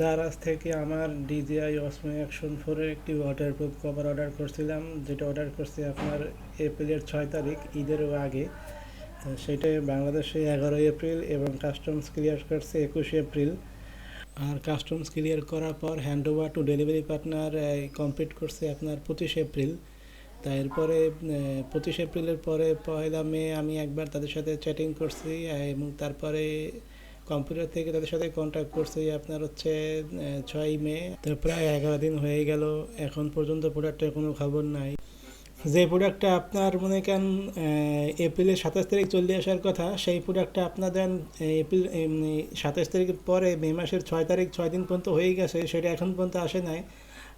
দারাজ থেকে আমার DJI অসমো action ফোরের একটি ওয়াটারপ্রুফ কভার অর্ডার করছিলাম, যেটা অর্ডার করছি আপনার এপ্রিলের ছয় তারিখ ঈদেরও আগে। সেটা বাংলাদেশে এগারোই এপ্রিল এবং কাস্টমস ক্লিয়ার করছে একুশে এপ্রিল। আর কাস্টমস ক্লিয়ার করার পর hand over to delivery partner complete করছে আপনার পঁচিশে এপ্রিল। তা এরপরে পঁচিশ এপ্রিলের পরে পয়লা মে আমি একবার তাদের সাথে চ্যাটিং করছি এবং তারপরে কম্পিউটার থেকে তাদের সাথে কন্ট্যাক্ট করছি আপনার হচ্ছে ছয় মে, তো প্রায় এগারো দিন হয়ে গেল, এখন পর্যন্ত প্রোডাক্টের কোনো খবর নাই। যে প্রোডাক্টটা আপনার মনে করেন এপ্রিলের সাতাশ তারিখ চলে আসার কথা, সেই প্রোডাক্টটা আপনার দেন এপ্রিল সাতাশ তারিখের পরে মে মাসের ছয় তারিখ, ছয় দিন পর্যন্ত হয়ে গেছে, সেটা এখন পর্যন্ত আসে নাই।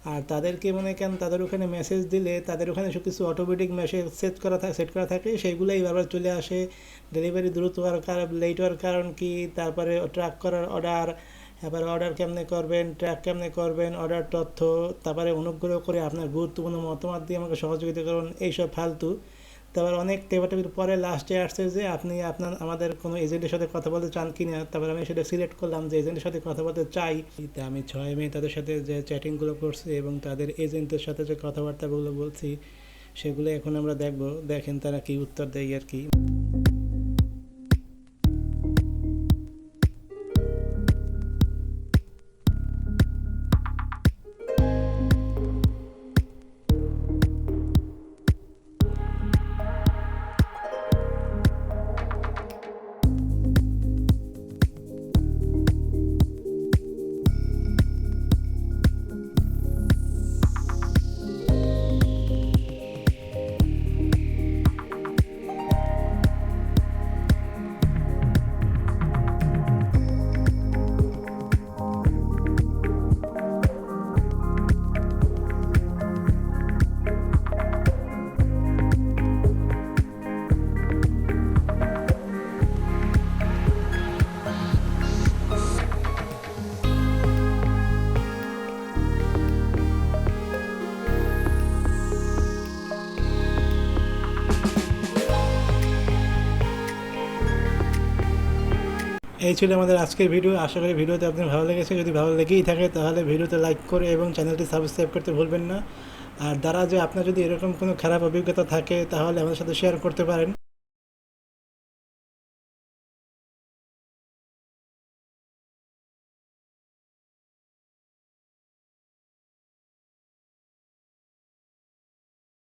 আর তাদেরকে মনে কেন তাদের ওখানে মেসেজ দিলে তাদের ওখানে সব কিছু অটোমেটিক মেসেজ সেট করা থাকে সেট করা থাকে সেগুলোই বারবার চলে আসে। ডেলিভারি দ্রুত হওয়ার কারণ লেট হওয়ার কারণ কি? তারপরে ট্র্যাক করার অর্ডার এবার অর্ডার কেমনে করবেন ট্র্যাক কেমনে করবেন অর্ডার তথ্য, তারপরে অনুগ্রহ করে আপনার গুরুত্বপূর্ণ মতামত দিয়ে আমাকে সহযোগিতা করুন, এইসব ফালতু। তারপর অনেক টেবাটেবির পরে লাস্টে আসছে যে আপনি আপনার, আমাদের কোনো এজেন্টের সাথে কথা বলতে চান কি না তারপর আমি সেটা সিলেক্ট করলাম যে এজেন্টের সাথে কথা বলতে চাই। আমি ছয় মেয়ে তাদের সাথে যে চ্যাটিংগুলো করছি এবং তাদের এজেন্টের সাথে যে কথাবার্তাগুলো বলছি, সেগুলো এখন আমরা দেখব। দেখেন তারা কি উত্তর দেয় আর কি। এই ছিল আমাদের আজকের ভিডিও। আশা করি ভিডিওতে আপনার ভালো লেগেছে। যদি ভালো লেগেই থাকে, তাহলে ভিডিওতে লাইক করে এবং চ্যানেলটি সাবস্ক্রাইব করতে ভুলবেন না। আর দ্বারা যে আপনার যদি এরকম কোনো খারাপ অভিজ্ঞতা থাকে, তাহলে আমাদের সাথে শেয়ার করতে পারেন।